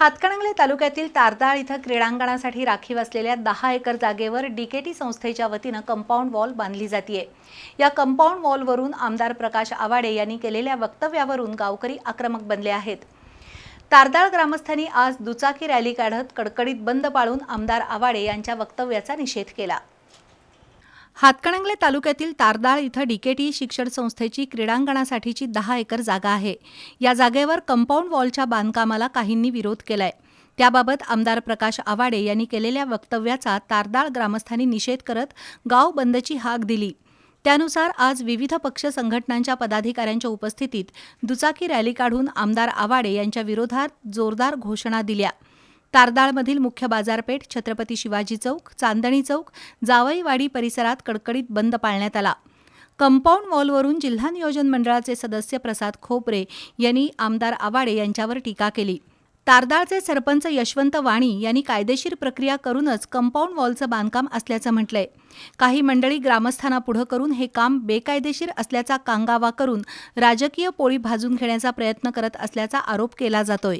हातकणंगले तालुक्यातील तारदाळ इथं क्रीडांगणासाठी राखीव असलेल्या दहा एकर जागेवर डीकेटी संस्थेच्या वतीनं कंपाऊंड वॉल बांधली जातीये. या कंपाऊंड वॉलवरून आमदार प्रकाश आवाडे यांनी केलेल्या वक्तव्यावरून गावकरी आक्रमक बनले आहेत. तारदाळ ग्रामस्थांनी आज दुचाकी रॅली काढत कडकडीत बंद पाळून आमदार आवाडे यांच्या वक्तव्याचा निषेध केला. हातकणंगले तालुक्यातील तारदाळ इथं डीकेटी शिक्षण संस्थेची क्रीडांगणासाठीची दहा एकर जागा आहे. या जागेवर कंपाऊंड वॉलच्या बांधकामाला काहींनी विरोध केलाय. त्याबाबत आमदार प्रकाश आवाडे यांनी केलेल्या वक्तव्याचा तारदाळ ग्रामस्थांनी निषेध करत गाव बंदची हाक दिली. त्यानुसार आज विविध पक्ष संघटनांच्या पदाधिकाऱ्यांच्या उपस्थितीत दुचाकी रॅली काढून आमदार आवाडे यांच्या विरोधात जोरदार घोषणा दिल्या. तारदाळमधील मुख्य बाजारपेठ छत्रपती शिवाजी चौक चांदणी चौक जावईवाडी परिसरात कडकडीत बंद पाळण्यात आला. कंपाऊंड वॉलवरून जिल्हा नियोजन मंडळाचे सदस्य प्रसाद खोपरे यांनी आमदार आवाडे यांच्यावर टीका केली. तारदाळचे सरपंच यशवंत वाणी यांनी कायदेशीर प्रक्रिया करूनच कंपाऊंड वॉलचं बांधकाम असल्याचं म्हटलंय. काही मंडळी ग्रामस्थांना पुढं करून हे काम बेकायदेशीर असल्याचा कांगावा करून राजकीय पोळी भाजून घेण्याचा प्रयत्न करत असल्याचा आरोप केला जातोय.